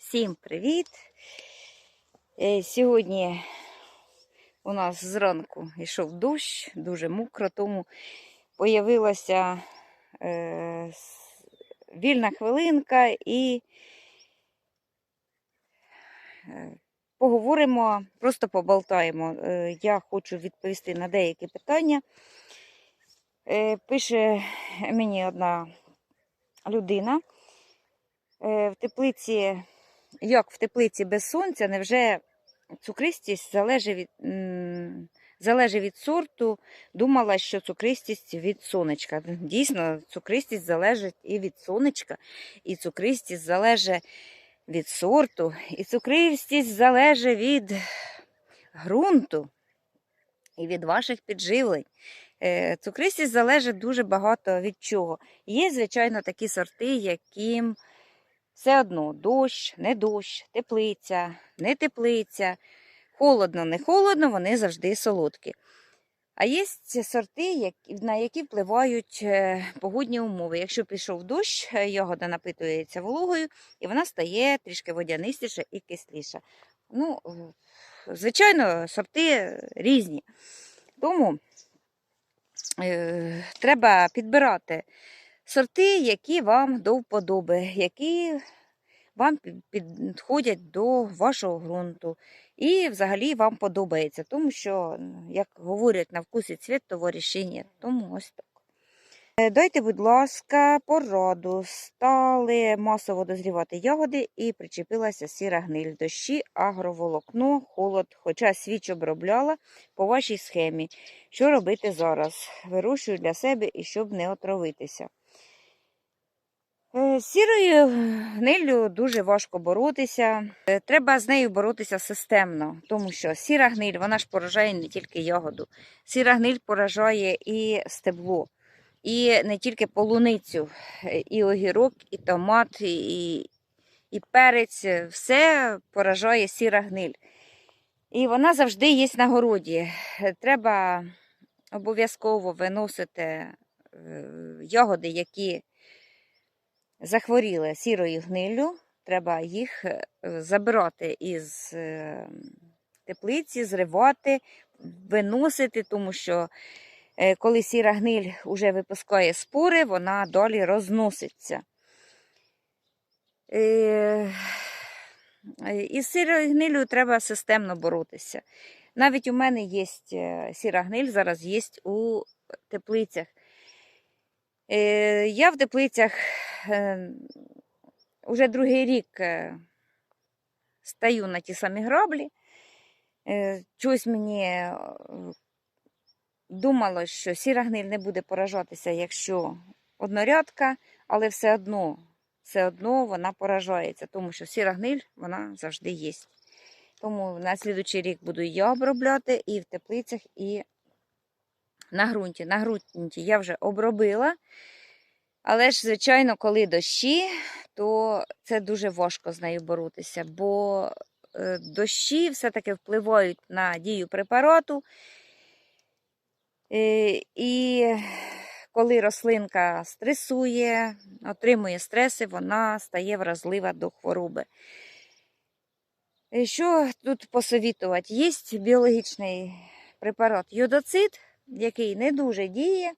Всім привіт! Е, Сьогодні у нас зранку йшов дощ, дуже мокро, тому появилася е, вільна хвилинка і е, поговоримо, просто поболтаємо. Я хочу відповісти на деякі питання. Пише мені одна людина. В теплиці, як в теплиці без сонця, невже цукристість залежить від, залежить від сорту? Думала, що цукристість від сонечка. Дійсно, цукристість залежить і від сонечка, і цукристість залежить від сорту, і цукристість залежить від ґрунту і від ваших підживлень. Е, Цукристість залежить дуже багато від чого. Є, звичайно, такі сорти, яким все одно дощ, не дощ, теплиця, не теплиця. Холодно, не холодно, вони завжди солодкі. А є сорти, на які впливають е, погодні умови. Якщо пішов дощ, е, ягода напитується вологою, і вона стає трішки водянистіша і кисліша. Ну, звичайно, сорти різні. Тому е, треба підбирати сорти, які вам до вподоби, які вам підходять до вашого ґрунту. І взагалі вам подобається, тому що, як говорять, на вкусі цвіт, то ворішення. Тому ось так. Е, Дайте, будь ласка, пораду. Стали масово дозрівати ягоди і причепилася сіра гниль, дощі, агроволокно, холод. Хоча свіч обробляла по вашій схемі. Що робити зараз? Вирощую для себе і щоб не отравитися. Е, сірою гниллю дуже важко боротися. Е, Треба з нею боротися системно, тому що сіра гниль вона ж поражає не тільки ягоду. Сіра гниль поражає і стебло, і не тільки полуницю, е, і огірок, і томат, і, і перець. Все поражає сіра гниль. І вона завжди є на городі. Треба обов'язково виносити ягоди, які захворіли сірою гниллю, треба їх е, забирати із е, теплиці, зривати, виносити, тому що е, коли сіра гниль вже випускає спори, вона далі розноситься. Із сірою гнилю треба системно боротися. Навіть у мене є сіра гниль, зараз є у теплицях. Е, Я в теплицях е, уже другий рік е, стаю на ті самі граблі. Е, Чогось мені думалось, що сіра гниль не буде поражатися, якщо однорядка, але все одно, все одно вона поражається, тому що сіра гниль вона завжди є. Тому на слідучий рік буду я обробляти і в теплицях, і на ґрунті. На ґрунті я вже обробила. Але ж, звичайно, коли дощі, то це дуже важко з нею боротися, бо е, дощі все-таки впливають на дію препарату. Е, І коли рослинка стресує, отримує стреси, вона стає вразлива до хвороби. Е, Що тут посовітувати? Є біологічний препарат йодоцид, який не дуже діє,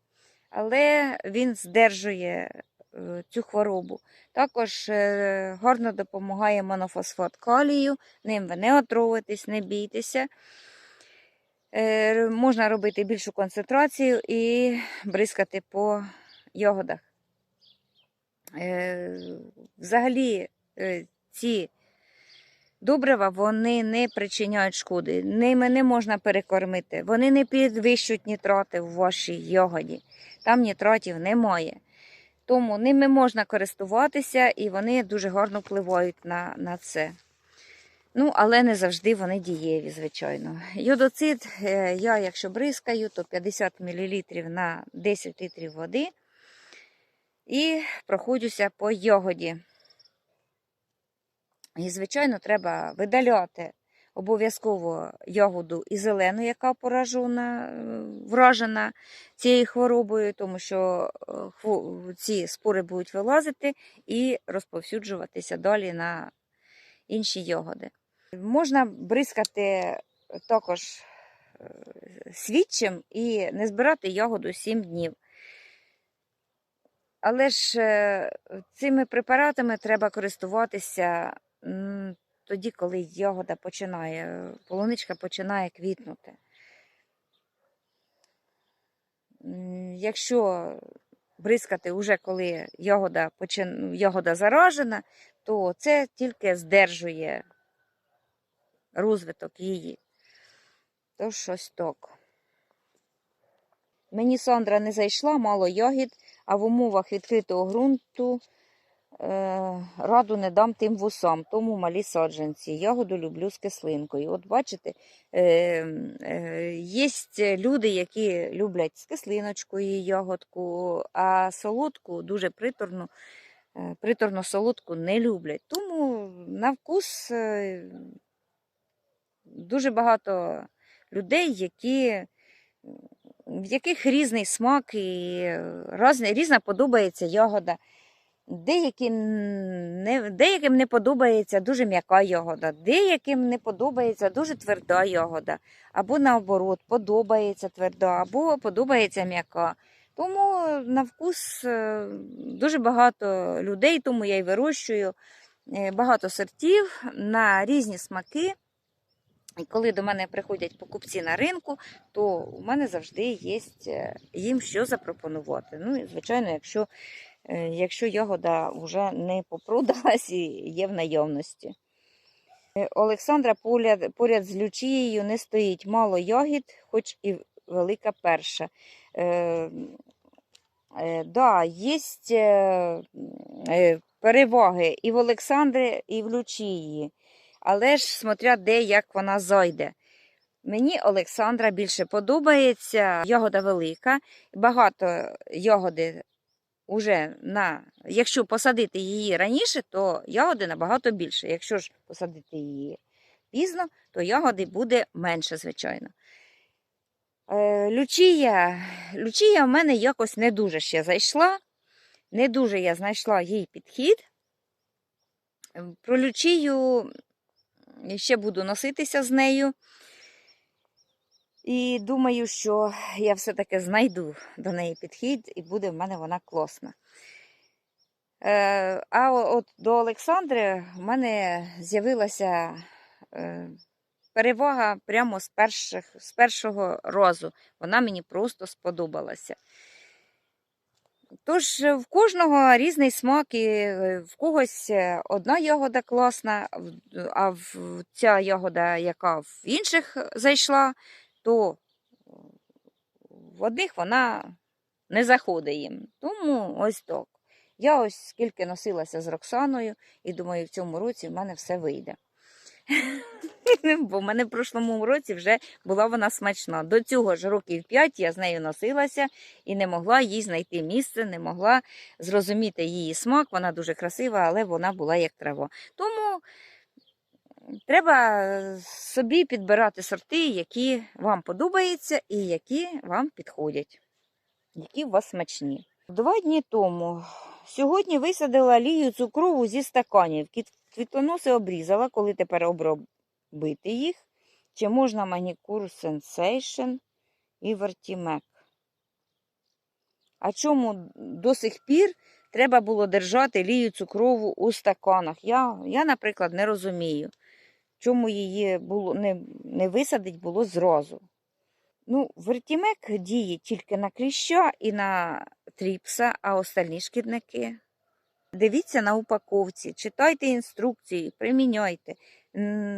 але він здержує е, цю хворобу. Також е, гарно допомагає монофосфат калію, ним ви не отровитесь, не бійтеся. Е, Можна робити більшу концентрацію і бризкати по ягодах. Взагалі, ці добрива вони не причиняють шкоди, ними не можна перекормити, вони не підвищують нітрати в вашій ягоді. Там нітратів немає. Тому ними можна користуватися і вони дуже гарно впливають на, на це. Ну, але не завжди вони дієві, звичайно. Йодоцид е, я, якщо бризкаю, то 50 мл на 10 літрів води. І проходжуся по ягоді. І, звичайно, треба видаляти обов'язково ягоду і зелену, яка поражена, е, вражена цією хворобою, тому що е, ці спори будуть вилазити і розповсюджуватися далі на інші ягоди. Можна бризкати також е, свідчим і не збирати ягоду 7 днів. Але ж цими препаратами треба користуватися тоді, коли ягода починає, полуничка починає квітнути. Якщо бризкати вже коли ягода, почин... ягода заражена, то це тільки здержує розвиток її. То щось так. Мені Сандра не зайшла, мало ягід, а в умовах відкритого ґрунту е, раду не дам тим вусам, тому малі саджанці. Ягоду люблю з кислинкою. От бачите, е, е, є люди, які люблять з кислиночкою ягодку, а солодку дуже приторну, е, приторно-солодку не люблять. Тому на вкус е, дуже багато людей, які в яких різний смак і різна подобається ягода. Деяким не, деяким не подобається дуже м'яка ягода, деяким не подобається дуже тверда ягода, або наоборот, подобається тверда, або подобається м'яка. Тому на вкус е, дуже багато людей, тому я й вирощую е, багато сортів на різні смаки. І коли до мене приходять покупці на ринку, то у мене завжди є е, їм що запропонувати. Ну і звичайно, якщо, якщо ягода вже не попродалась і є в наявності. Е, Олександра поряд, поряд з лючією не стоїть мало ягід, хоч і велика перша. Е, е, да, є е, е, переваги і в Олександри, і в Лючії. Але ж смотря де як вона зайде. Мені Олександра більше подобається. Ягода велика, багато ягоди уже на. Якщо посадити її раніше, то ягоди набагато більше. Якщо ж посадити її пізно, то ягоди буде менше, звичайно. Е, Лючія. Лючія в мене якось не дуже ще зайшла. Не дуже я знайшла їй підхід. Про лючію ще буду носитися з нею. І думаю, що я все-таки знайду до неї підхід, і буде в мене вона класна. Е, а от до Олександри в мене з'явилася е, перевага прямо з, перших, з першого разу. Вона мені просто сподобалася. Тож в кожного різний смак, і е, в когось е, одна ягода класна, а ця ягода, яка в інших зайшла, то в одних вона не заходить їм. Тому ось так. Я ось скільки носилася з Роксаною, і думаю, в цьому році в мене все вийде. Бо в мене в прошлому році вже була вона смачна. До цього ж років 5 я з нею носилася і не могла їй знайти місце, не могла зрозуміти її смак. Вона дуже красива, але вона була як трава. Тому треба собі підбирати сорти, які вам подобаються і які вам підходять, які у вас смачні. Два дні тому сьогодні висадила лію цукрову зі стаканів. Квітлоноси обрізала, коли тепер обробити їх. Чи можна манікур Sensation і Vertimec? А чому до сих пір треба було держати лію цукрову у стаканах? Я, я наприклад, не розумію, чому її було не, не висадить було зразу. Ну, вертімек діє тільки на кліща і на тріпса, а остальні шкідники. Дивіться на упаковці, читайте інструкції, приміняйте.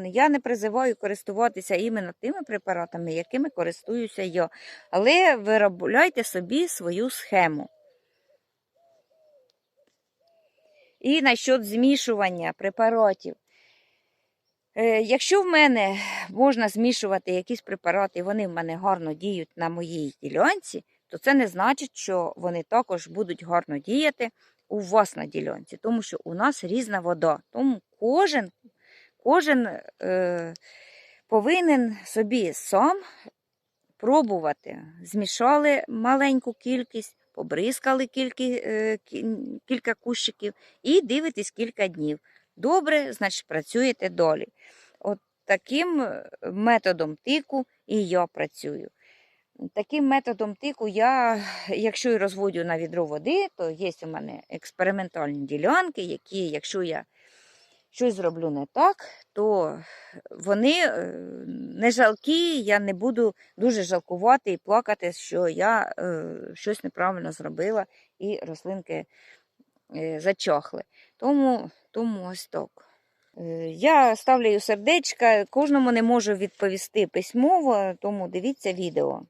Я не призиваю користуватися іменно тими препаратами, якими користуюся я. Але виробляйте собі свою схему. І насчет змішування препаратів. Е, Якщо в мене можна змішувати якісь препарати, і вони в мене гарно діють на моїй ділянці, то це не значить, що вони також будуть гарно діяти у вас на ділянці, тому що у нас різна вода. Тому кожен, кожен е, повинен собі сам пробувати. Змішали маленьку кількість, побризкали кілька, е, кілька кущиків і дивитесь кілька днів. Добре, значить працюєте далі. От таким е, методом тику і я працюю. Таким методом тику я, якщо і розводю на відро води, то є у мене експериментальні ділянки, які, якщо я щось зроблю не так, то вони е, не жалкі, я не буду дуже жалкувати і плакати, що я е, щось неправильно зробила і рослинки зачахли. Тому, тому ось так. Е, Я ставлю сердечка, кожному не можу відповісти письмово, тому дивіться відео.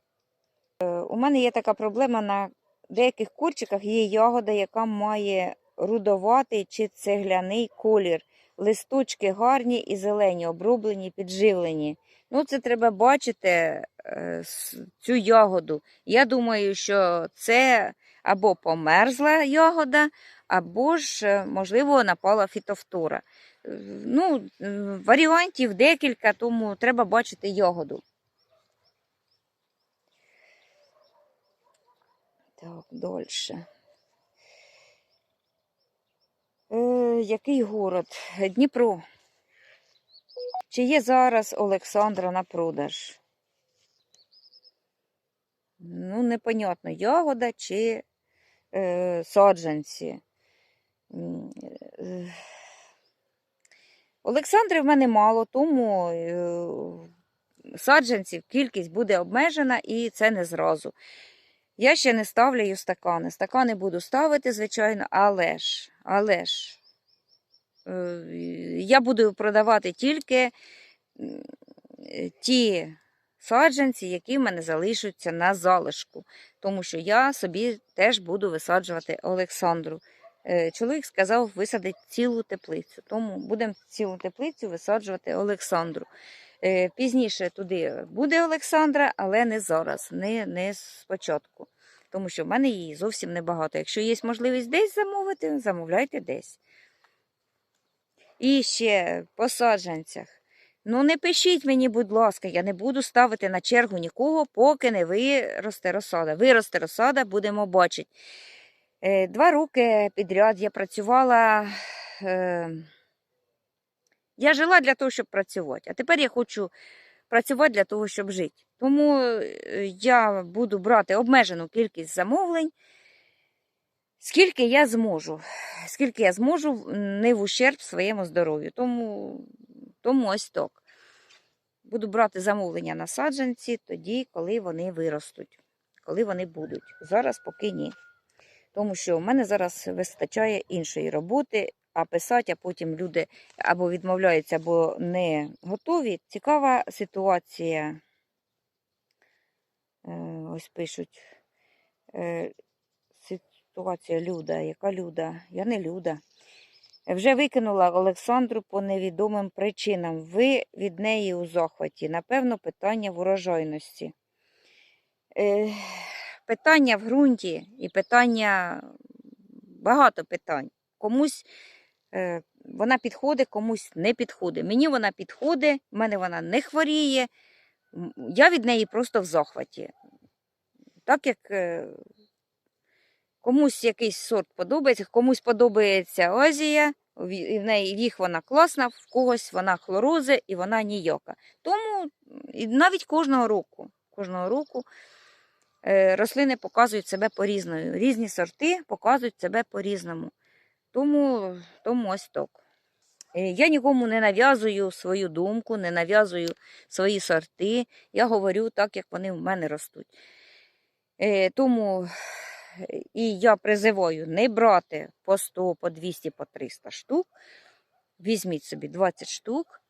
Е, У мене є така проблема на деяких курчиках є ягода, яка має рудоватий чи цегляний колір. Листочки гарні і зелені, оброблені, підживлені. Ну, це треба бачити е, цю ягоду. Я думаю, що це або померзла ягода, або ж, е, можливо, напала фітофтора. Е, Ну, варіантів декілька, тому треба бачити ягоду. Так, дольше. Е, який город? Дніпро. Чи є зараз Олександра на продаж? Ну, непонятно, ягода чи е, саджанці. Е, Олександри в мене мало, тому е, саджанців кількість буде обмежена і це не зразу. Я ще не ставлю стакани. Стакани буду ставити, звичайно, але ж, але ж е, я буду продавати тільки ті саджанці, які в мене залишаться на залишку. Тому що я собі теж буду висаджувати Олександру. Е, Чоловік сказав висадити цілу теплицю, тому будемо цілу теплицю висаджувати Олександру. Е, Пізніше туди буде Олександра, але не зараз, не, не спочатку. Тому що в мене її зовсім небагато. Якщо є можливість десь замовити, замовляйте десь. І ще по саджанцях. Ну, не пишіть мені, будь ласка, я не буду ставити на чергу нікого, поки не виросте розсада. Виросте розсада, будемо бачити. Е, Два роки підряд я працювала. Е, я жила для того, щоб працювати. А тепер я хочу працювати для того, щоб жити. Тому е, я буду брати обмежену кількість замовлень, скільки я зможу. Скільки я зможу, не в ущерб своєму здоров'ю. Тому, тому ось так. Буду брати замовлення на саджанці тоді, коли вони виростуть, коли вони будуть. Зараз поки ні. Тому що в мене зараз вистачає іншої роботи, а писати, а потім люди або відмовляються, або не готові. Цікава ситуація. Е, Ось пишуть. Е, Ситуація Люда. Яка Люда? Я не Люда. Вже викинула Олександру по невідомим причинам. Ви від неї у захваті. Напевно, питання в урожайності. Питання в ґрунті і питання, багато питань. Комусь е, вона підходить, комусь не підходить. Мені вона підходить, в мене вона не хворіє. Я від неї просто в захваті. Так як е, комусь якийсь сорт подобається, комусь подобається Азія, в- неї їх вона класна, в когось вона хлорози і вона ніяка. Тому навіть кожного року, кожного року рослини показують себе по-різному. Різні сорти показують себе по-різному. Тому, тому ось так. Е, Я нікому не нав'язую свою думку, не нав'язую свої сорти. Я говорю так, як вони в мене ростуть. Е, Тому е, і я призиваю не брати по 100, по 200, по 300 штук. Візьміть собі 20 штук,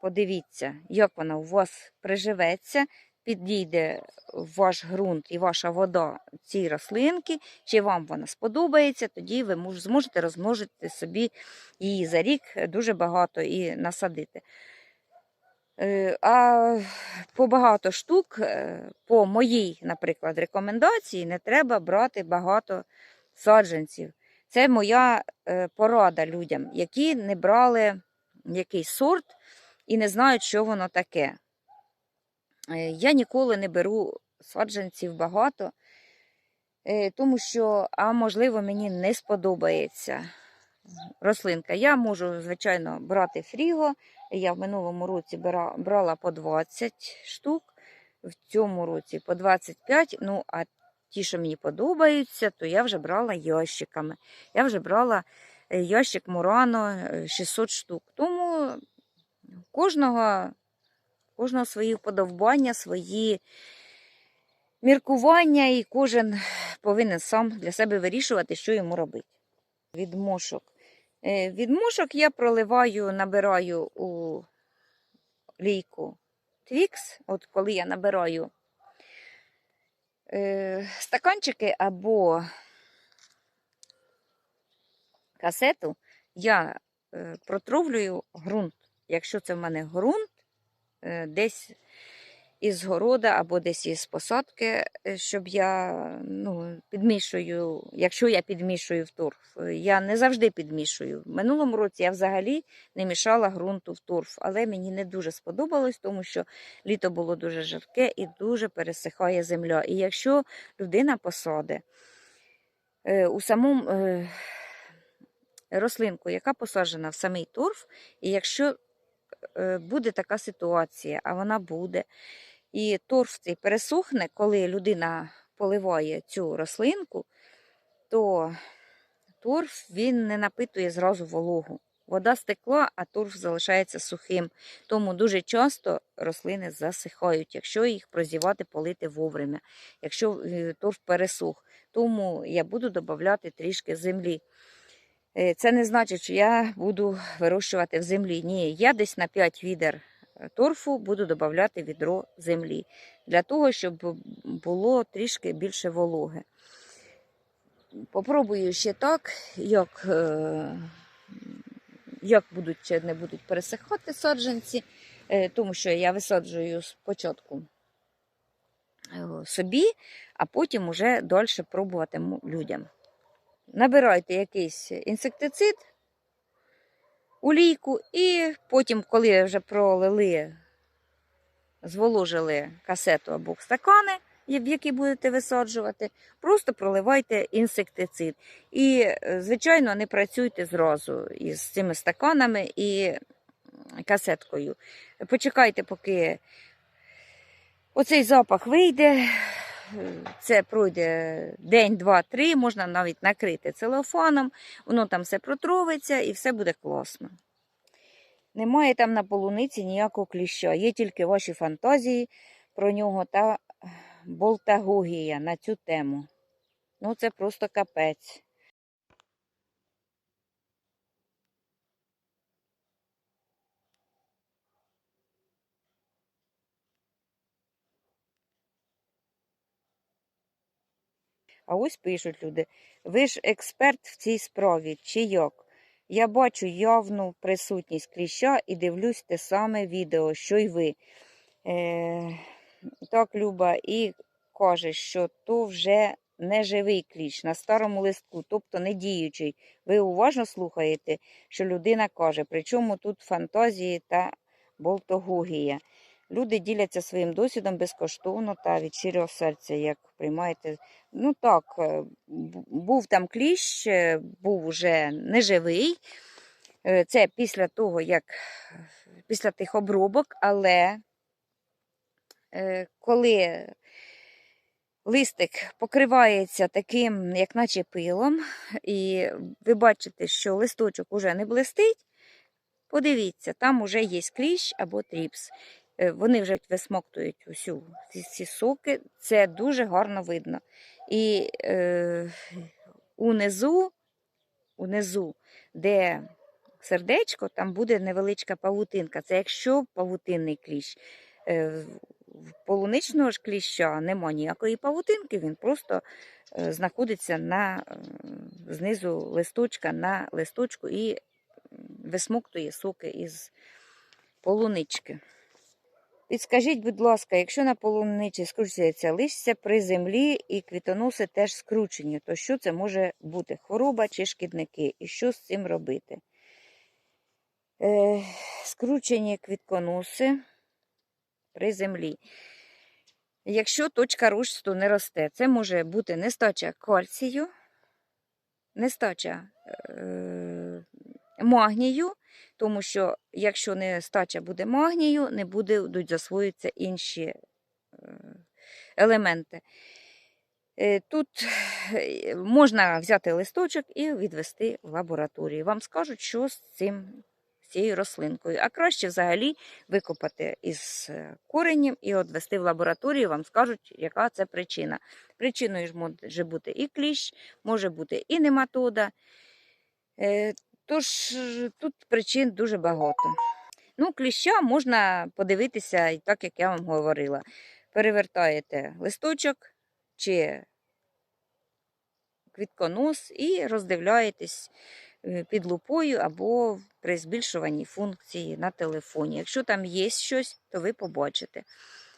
подивіться, як вона у вас приживеться, підійде ваш ґрунт і ваша вода цій рослинки, чи вам вона сподобається, тоді ви зможете розмножити собі її за рік дуже багато і насадити. Е, А по багато штук, е, по моїй, наприклад, рекомендації, не треба брати багато саджанців. Це моя е, порада людям, які не брали якийсь сорт і не знають, що воно таке. Е, Я ніколи не беру саджанців багато, е, тому що, а можливо, мені не сподобається. рослинка. Я можу, звичайно, брати фріго. Я в минулому році брала по 20 штук, в цьому році по 25. Ну, а ті, що мені подобаються, то я вже брала ящиками. Я вже брала е, ящик Мурано е, 600 штук. Тому кожного, кожного свої вподобання, свої міркування, і кожен повинен сам для себе вирішувати, що йому робити. Від мошок. Е, Від мошок я проливаю, набираю у лійку Твікс. От коли я набираю е, стаканчики або касету, я е, протравлюю ґрунт. Якщо це в мене ґрунт, десь із города або десь із посадки, е, щоб я ну, підмішую, якщо я підмішую в торф, е, я не завжди підмішую. В минулому році я взагалі не мішала ґрунту в торф, але мені не дуже сподобалось, тому що літо було дуже жарке і дуже пересихає земля. І якщо людина посаде е, у самому е, рослинку, яка посаджена в самий торф, і якщо е, буде така ситуація, а вона буде, і торф цей пересохне, коли людина поливає цю рослинку, то торф він не напитує зразу вологу. Вода стекла, а торф залишається сухим. Тому дуже часто рослини засихають, якщо їх прозівати, полити вовремя, якщо е, торф пересух. Тому я буду додавати трішки землі. Е, Це не значить, що я буду вирощувати в землі. Ні, я десь на 5 відер е, торфу буду додавати відро землі, для того, щоб було трішки більше вологи. Попробую ще так, як, е, як будуть чи не будуть пересихати саджанці, тому що я висаджую спочатку собі, а потім уже далі пробуватиму людям. Набирайте якийсь інсектицид у лійку, і потім, коли вже пролили, зволожили касету або стакани, в які будете висаджувати, просто проливайте інсектицид. І, е, звичайно, не працюйте зразу із цими стаканами і касеткою. Почекайте, поки оцей запах вийде. Це пройде день, два, три, можна навіть накрити целофаном, воно там все протровиться і все буде класно. Немає там на полуниці ніякого кліща, є тільки ваші фантазії про нього та болтагогія на цю тему. Ну, це просто капець. А ось пишуть люди: ви ж експерт в цій справі, чи як? Я бачу явну присутність кліща і дивлюсь те саме відео, що й ви. Е, так, Люба, і каже, що то вже не живий кліщ на старому листку, тобто не діючий. Ви уважно слухаєте, що людина каже, причому тут фантазії та болтогогія. Люди діляться своїм досвідом безкоштовно та від щирого серця, як приймаєте. Ну так, е, був там кліщ, е, був уже неживий. Е, Це після того, як після тих обробок, але коли листик покривається таким, як наче пилом, і ви бачите, що листочок уже не блистить, подивіться, там уже є кліщ або тріпс. Е, Вони вже висмоктують усю ці, соки, це дуже гарно видно. І е, унизу, унизу, де сердечко, там буде невеличка павутинка. Це якщо павутинний кліщ. Е, в полуничного ж кліща нема ніякої павутинки, він просто е, знаходиться на, е, знизу листочка на листочку і висмоктує соки із полунички. Підскажіть, будь ласка, якщо на полуничі скручується листя при землі і квітоноси теж скручені, то що це може бути? Хвороба чи шкідники? І що з цим робити? Е, скручені квітконоси при землі. Якщо точка росту не росте, це може бути нестача кальцію, нестача е, магнію, тому що якщо не стача буде магнію, не будуть засвоюватися інші е, елементи. Е, Тут е, можна взяти листочок і відвести в лабораторію. Вам скажуть, що з цим цією рослинкою. А краще взагалі викопати із коренем і відвести в лабораторію, вам скажуть, яка це причина. Причиною ж може бути і кліщ, може бути і нематода. Е, Тож е, тут причин дуже багато. Ну, кліща можна подивитися, і так як я вам говорила. Перевертаєте листочок чи квітконос і роздивляєтесь е, під лупою або при збільшуванні функції на телефоні. Якщо там є щось, то ви побачите.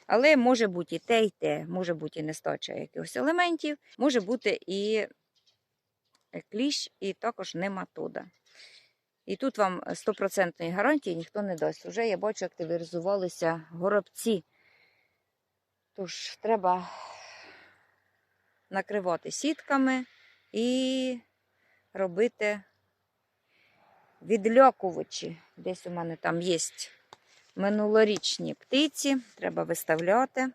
Але може бути і те, і те, може бути і нестача якихось елементів, може бути і кліщ, і також нематода. І тут вам 100% гарантії ніхто не дасть. Уже я бачу, активізувалися горобці. Тож треба накривати сітками і робити відлякувачі. Десь у мене там є минулорічні птиці, треба виставляти,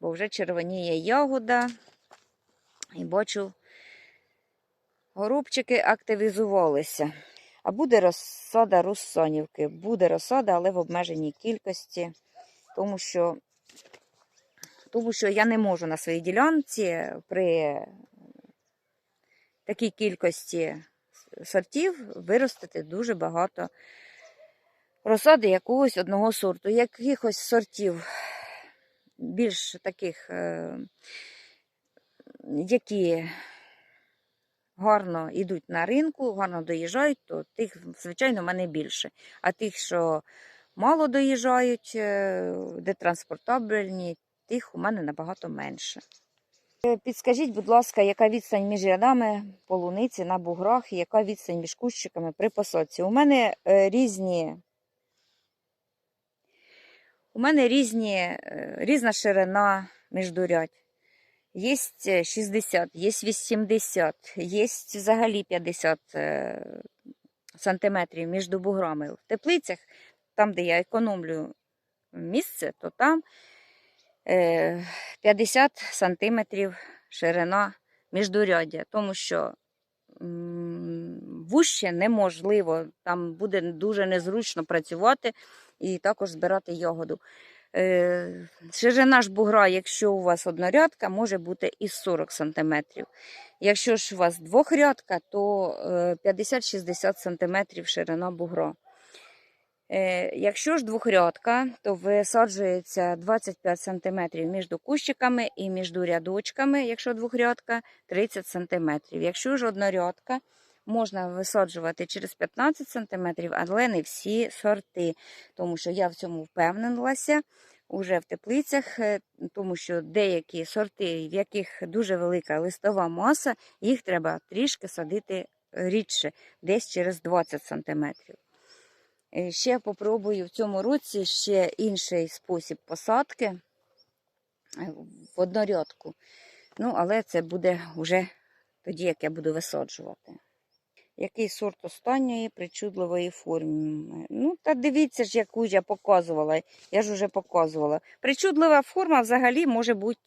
бо вже червоніє ягода. І бачу, горобчики активізувалися. А буде розсада руссонівки. Буде розсада, але в обмеженій кількості, тому що, тому що я не можу на своїй ділянці при такій кількості сортів виростити дуже багато розсади якогось одного сорту. Якихось сортів більш таких, е, які гарно йдуть на ринку, гарно доїжджають, то тих, звичайно, в мене більше. А тих, що мало доїжджають, е, де транспортабельні, тих у мене набагато менше. Е, Підскажіть, будь ласка, яка відстань між рядами полуниці на буграх яка відстань між кущиками при посадці? У мене е, різні. У мене різні, різна ширина міждурядь. Є 60, є 80, є взагалі 50 е, сантиметрів між буграми. В теплицях, там, де я економлю місце, то там е, 50 сантиметрів ширина міждуряддя, тому що вуще неможливо, там буде дуже незручно працювати і також збирати ягоду. Е, Ширина ж бугра, якщо у вас однорядка, може бути і 40 см. Якщо ж у вас двохрядка, то е, 50-60 см ширина бугра. Е, Якщо ж двохрядка, то висаджується 25 см між кущиками і між рядочками, якщо двохрядка, 30 см. Якщо ж однорядка, можна висаджувати через 15 см, але не всі сорти, тому що я в цьому впевнилася уже в теплицях, е, тому що деякі сорти, в яких дуже велика листова маса, їх треба трішки садити рідше, десь через 20 см. Е, Ще попробую в цьому році ще інший спосіб посадки е, в однорядку. Ну, але це буде вже тоді, як я буду висаджувати. Який сорт останньої причудливої форми? Ну, та дивіться ж, яку я показувала. Я ж вже показувала. Причудлива форма взагалі може бути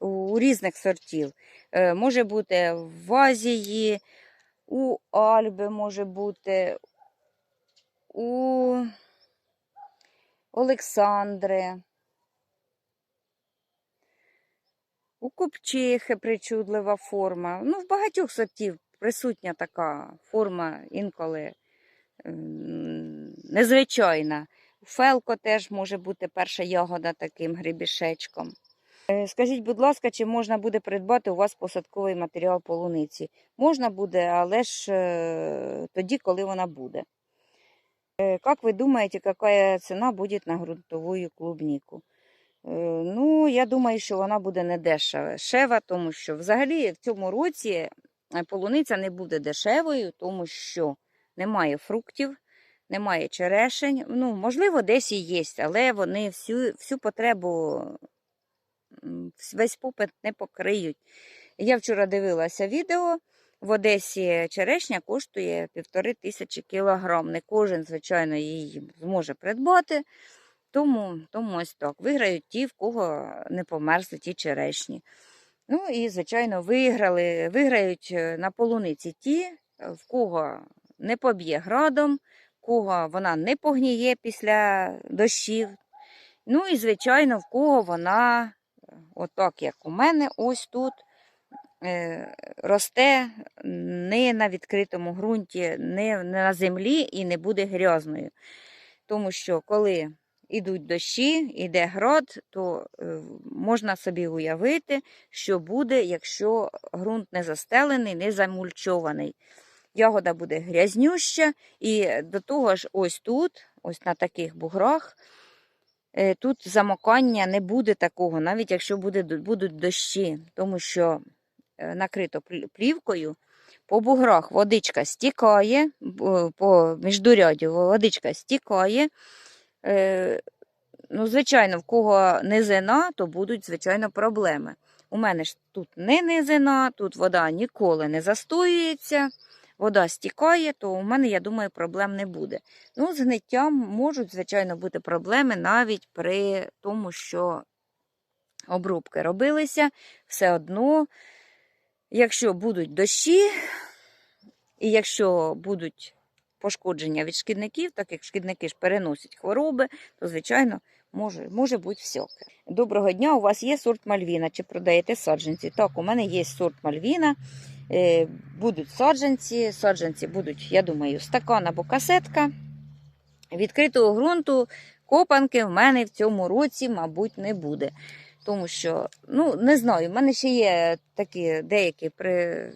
у різних сортів. Е, Може бути в Азії, у Альби може бути, у Олександри, у Купчихи причудлива форма. Ну, в багатьох сортів присутня така форма інколи незвичайна. Фелко теж може бути перша ягода таким грибішечком. Е, Скажіть, будь ласка, чи можна буде придбати у вас посадковий матеріал полуниці? Можна буде, але ж е, тоді, коли вона буде. Э, Как вы думаете, какая ціна буде на ґрунтову клубніку? Е, Ну, я думаю, що вона буде не дешева, шева, тому що взагалі в цьому році е, полуниця не буде дешевою, тому що немає фруктів, немає черешень. Ну, можливо, десь і є, але вони всю, всю потребу, весь попит не покриють. Я вчора дивилася відео, в Одесі черешня коштує півтори тисячі кілограм. Не кожен, звичайно, її зможе придбати. Тому, тому ось так. Виграють ті, в кого не померзли ті черешні. Ну і, звичайно, виграли, виграють е, на полуниці ті, в кого не поб'є градом, в кого вона не погніє після дощів. Ну і, звичайно, в кого вона, е, отак, як у мене, ось тут е, росте не на відкритому ґрунті, не на землі і не буде грязною. Тому що коли йдуть дощі, йде град, то е, можна собі уявити, що буде, якщо ґрунт не застелений, не замульчований. Ягода буде грязнюща, і до того ж, ось тут, ось на таких буграх, е, тут замокання не буде такого, навіть якщо буде, будуть дощі, тому що е, накрито плівкою. По буграх водичка стікає, по міждурядю водичка стікає. Е, Ну, звичайно, в кого низина, то будуть, звичайно, проблеми. У мене ж тут не низина, тут вода ніколи не застоюється, вода стікає, то у мене, я думаю, проблем не буде. Ну, з гниттям можуть, звичайно, бути проблеми навіть при тому, що обрубки робилися. Все одно, якщо будуть дощі, і якщо будуть пошкодження від шкідників, так як шкідники ж переносять хвороби, то, звичайно, може, може бути всяке. Доброго дня, у вас є сорт Мальвіна, чи продаєте саджанці? Так, у мене є сорт Мальвіна. Е, Будуть саджанці, саджанці будуть, я думаю, стакан або касетка. Відкритого ґрунту копанки в мене в цьому році, мабуть, не буде. Тому що, ну, не знаю, в мене ще є такі деякі при...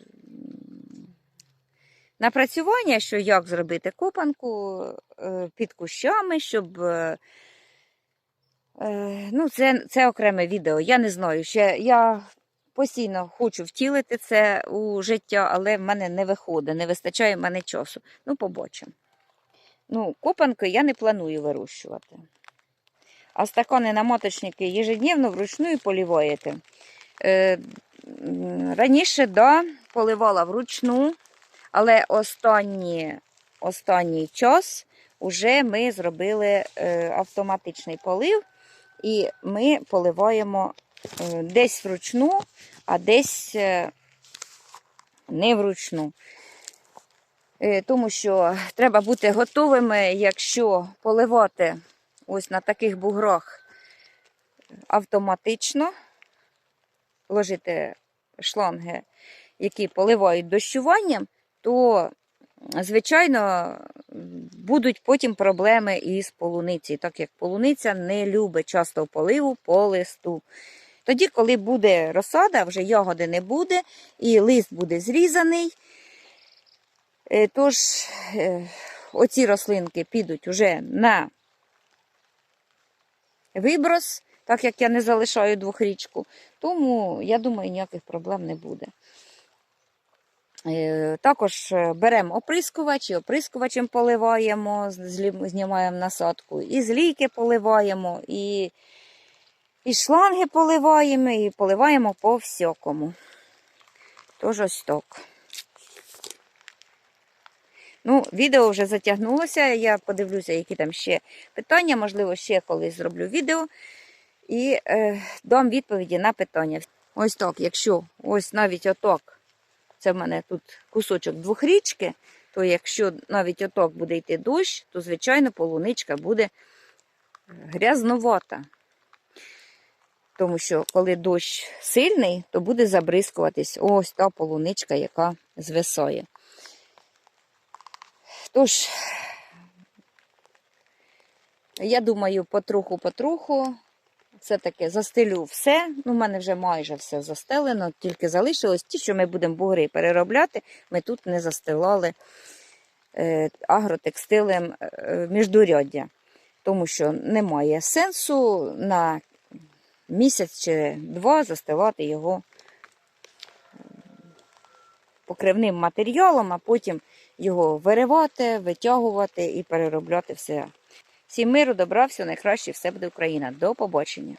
напрацювання, що як зробити копанку е, під кущами, щоб. е, е, Ну, це, це окреме відео. Я не знаю. Ще я постійно хочу втілити це у життя, але в мене не виходить, не вистачає в мене часу. Ну, побачимо. Ну, копанки я не планую вирощувати. А стакани на маточники єжедневно вручну поливаєте. Е, раніше, да, поливала вручну, але останні, останній час вже ми зробили е, автоматичний полив, і ми поливаємо е, десь вручну, а десь е, не вручну. Тому що треба бути готовими, якщо поливати ось на таких буграх автоматично, ложити шланги, які поливають дощуванням, то, звичайно, будуть потім проблеми із полуниці, так як полуниця не любить часто поливу по листу. Тоді, коли буде розсада, вже ягоди не буде, і лист буде зрізаний. Е, Тож е, оці рослинки підуть уже на виброс, так як я не залишаю двохрічку, тому я думаю, ніяких проблем не буде. Е, Також е, беремо оприскувач, і оприскувачем поливаємо, знімаємо насадку, і з поливаємо, і, і шланги поливаємо, і поливаємо по всякому. Тож ось так. Ну, відео вже затягнулося. Я подивлюся, які там ще питання. Можливо, ще колись зроблю відео і е, дам відповіді на питання. Ось так, якщо ось навіть отак, це в мене тут кусочок двохрічки, то якщо навіть отак буде йти дощ, то, звичайно, полуничка буде грязновата. Тому що коли дощ сильний, то буде забризкуватись ось та полуничка, яка звисає. Тож, я думаю, потроху-потроху все-таки застелю все. Ну, в мене вже майже все застелено, тільки залишилось ті, що ми будемо бугри переробляти, ми тут не застилали е, агротекстилем е, міждуряддя. Тому що немає сенсу на місяць чи два застилати його покривним матеріалом, а потім його виривати, витягувати і переробляти все. Всім миру, добра, все найкраще, все буде Україна. До побачення.